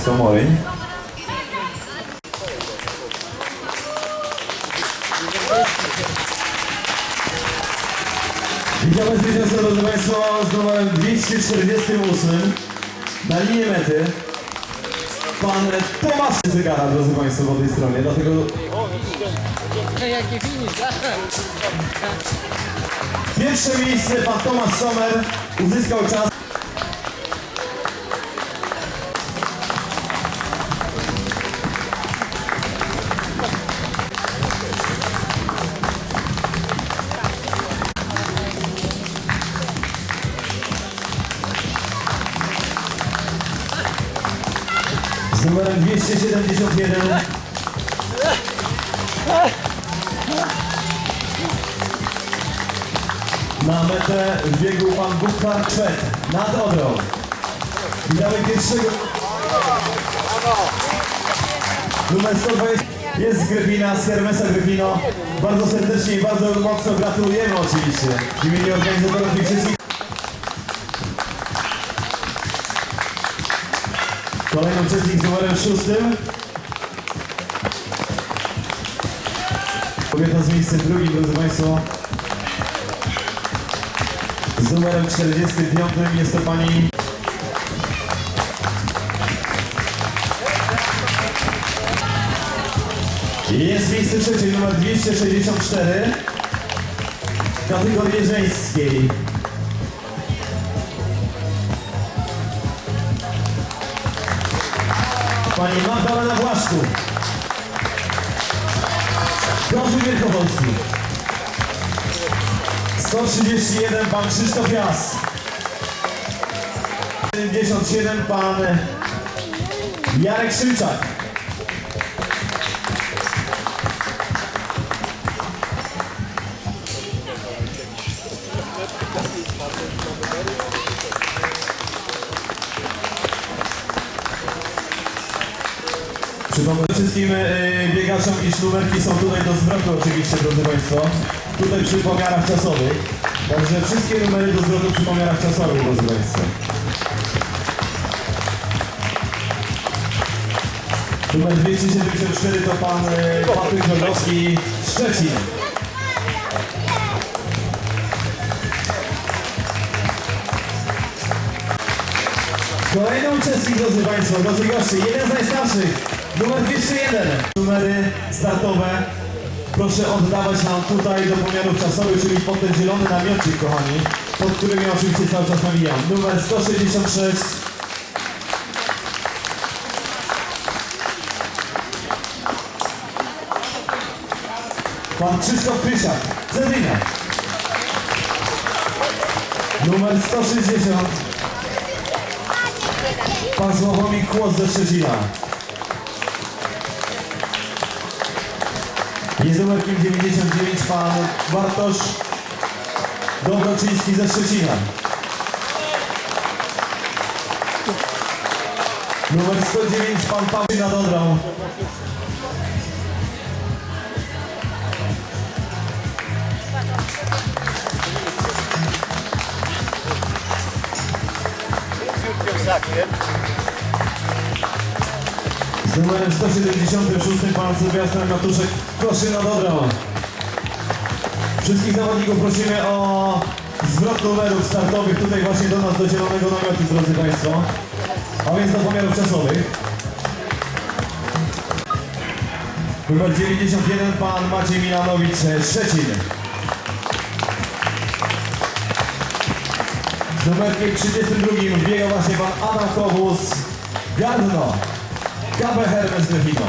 z Komoryń. Witamy zwycięzcę, drodzy Państwo, z numerem 248 na linię mety. Pan Tomasz Zygara, drodzy Państwo, po tej stronie, dlatego Pierwsze miejsce pan Tomasz Sommer uzyskał czas. 271 Na metę wbiegł pan Bukhar Czwet nad Odrą. Witamy pierwszego. Numer 120 jest z Gryfina, z Hermesa Gryfino. Bardzo serdecznie i bardzo mocno gratulujemy oczywiście w imieniu organizatorów i wszystkich. Kolejny uczestnik z numerem szóstym. Kobieta z miejscem drugim, drodzy Państwo. Z numerem 45 jest to pani Jest miejsce trzecie, numer 264 w kategorii żeńskiej. Pani Magdalena Błaszku. Gorzej Wielkopolski. 131 pan Krzysztof Jas. 77 pan Jarek Szymczak. Przypomnę wszystkim e, biegaczom, iż numerki są tutaj do zwrotu oczywiście, drodzy Państwo. Tutaj przy pomiarach czasowych. Także wszystkie numery do zwrotu przy pomiarach czasowych, drodzy Państwo. Numer 274 to pan e, Patryk Żołdowski, Szczecin. Kolejny uczestnik, drodzy Państwo, drodzy goście, jeden z najstarszych, numer 201. Numery startowe proszę oddawać nam tutaj do pomiarów czasowych, czyli pod ten zielony namiotnik, kochani, pod którym ja oczywiście cały czas nawijam. Numer 166. Pan Krzysztof Krysiak, Zedynia. Numer 160. Pan Sławomir Kłos ze Szczecina. Jest numerkiem 99 pan Bartosz Dobroczyński ze Szczecina. Numer 109 pan Paweł nad Odrą. Z numerem 176 pan Sylwester Matuszek Koszy nad Odrą. Wszystkich zawodników prosimy o zwrot numerów startowych tutaj właśnie do nas do zielonego namiotu, drodzy Państwo. A więc do pomiarów czasowych. Numer 91 pan Maciej Milanowicz Szczecin. Z numerkiem 32 biega właśnie pan Adam Kowus Gardno. KB Hermes Delfino.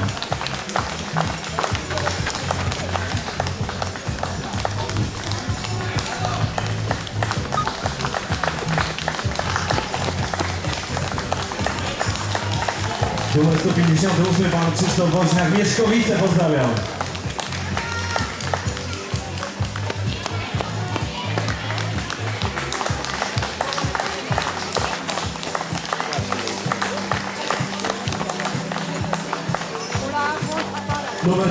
Numer 158 pan Krzysztof Woźniak, Mieszkowice, pozdrawiam. Numer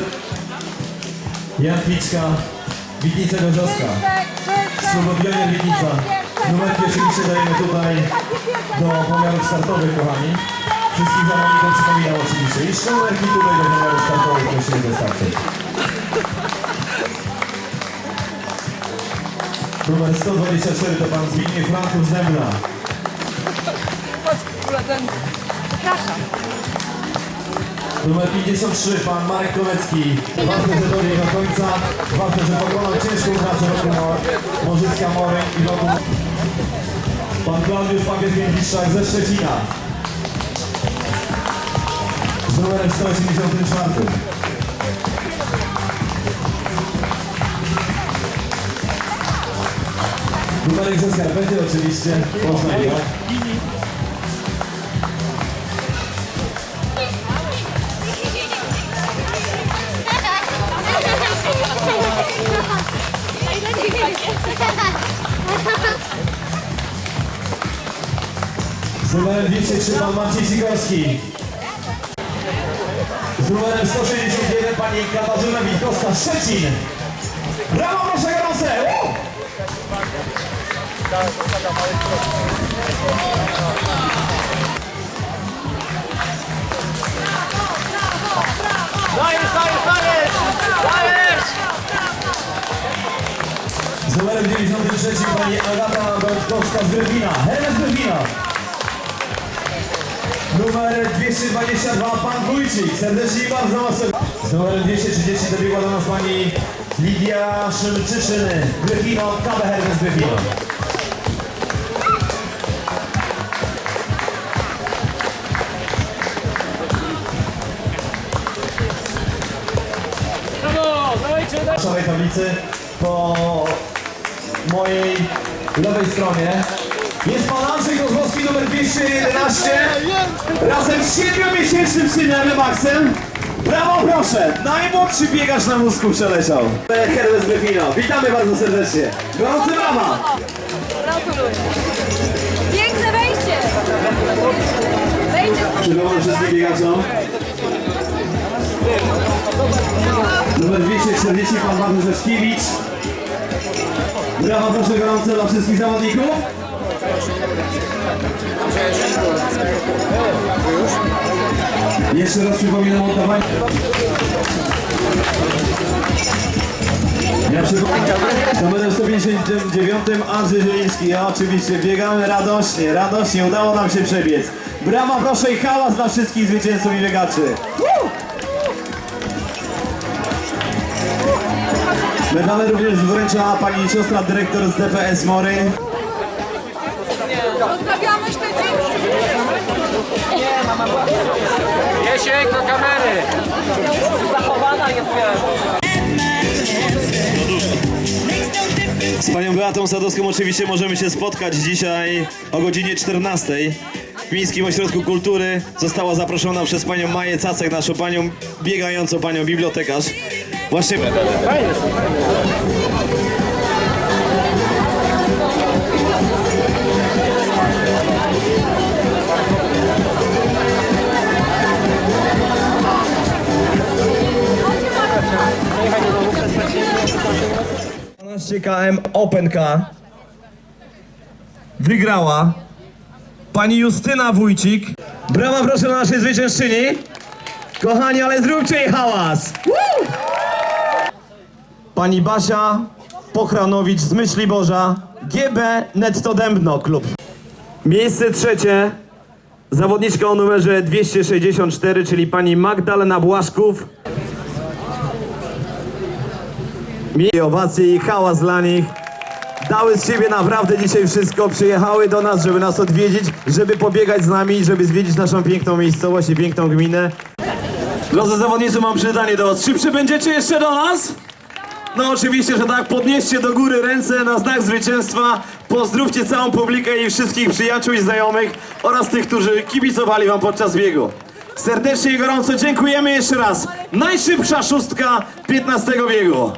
Jan Piczka, Witnica Gorzowska. Słobodionie Witnica. Numerki oczywiście dajemy tutaj do pomiarów startowych, kochani. Wszystkich zawodnikom przypominam oczywiście. I numerki tutaj do numeru startowych prosimy dostarczyć. Numer 124 to pan Zbigniew Franków z Dębna. Przepraszam. Numer 53 pan Marek Kolecki. Ważne, że dobiegł do końca. Ważne, że pokonał ciężką pracę wokół Mo- Morzyska Moreń i wokół... Pan Klaudiusz Papier-Piętniczak ze Szczecina. Z numerem 184. Numerek ze skarpety oczywiście. Można jechać. Z numerem 203 pan Marcin Sikorski. Z numerem 161 pani Katarzyna Witkowska, Szczecin. Brawo, proszę gorące! Woo! Numerem 93 pani Agata Bertkowska z Gryfina. Hermes Gryfina. Numer 222 pan Wójcik. Serdecznie i bardzo mocno. Z numerem 230 dobiegła do nas pani Lidia Szymczyszyn. Gryfino, KB Hermes Gryfino. Brawo! Tablicy po mojej lewej stronie jest pan Andrzej Kozłowski numer 211 razem z 7-miesięcznym synem Maxem. Brawo proszę! Najmłodszy biegacz na wózku przeleciał. Hermes Gryfino. Witamy bardzo serdecznie. Gorące brawa! Gratuluję. Piękne wejście. Wejście z Przywołam wszystkich biegaczom. Numer 240 pan Martin Rzeszkiewicz. Brawa proszę gorące dla wszystkich zawodników. Jeszcze raz przypominam oddawanie. Ja przypominam, numerem 159 Andrzej Zieliński. Ja oczywiście biegamy radośnie, radośnie, udało nam się przebiec. Brawa proszę i hałas dla wszystkich zwycięzców i biegaczy. Medale również wręcza pani siostra dyrektor z DPS Mory. Pozdrawiamy Szczecin. Jesiek do kamery! Zachowana jest Z panią Beatą Sadowską oczywiście możemy się spotkać dzisiaj o godzinie 14 w Miejskim Ośrodku Kultury. Została zaproszona przez panią Maję Cacek, naszą panią biegającą, panią bibliotekarz. Właśnie KM Open K wygrała pani Justyna Wójcik. Brawa proszę dla naszej zwyciężczyni. Kochani, ale zróbcie jej hałas. Woo! Pani Basia Pochranowicz z Myśli Boża, GB Netto Dębno Klub. Miejsce trzecie, zawodniczka o numerze 264, czyli pani Magdalena Błaszków. Mieli owacje i hałas dla nich. Dały z siebie naprawdę dzisiaj wszystko. Przyjechały do nas, żeby nas odwiedzić, żeby pobiegać z nami, żeby zwiedzić naszą piękną miejscowość i piękną gminę. Drodzy zawodnicy, mam pytanie do was. Czy przybędziecie jeszcze do nas? No oczywiście, że tak. Podnieście do góry ręce na znak zwycięstwa. Pozdrówcie całą publikę i wszystkich przyjaciół i znajomych oraz tych, którzy kibicowali wam podczas biegu. Serdecznie i gorąco dziękujemy jeszcze raz. Najszybsza szóstka 15 biegu.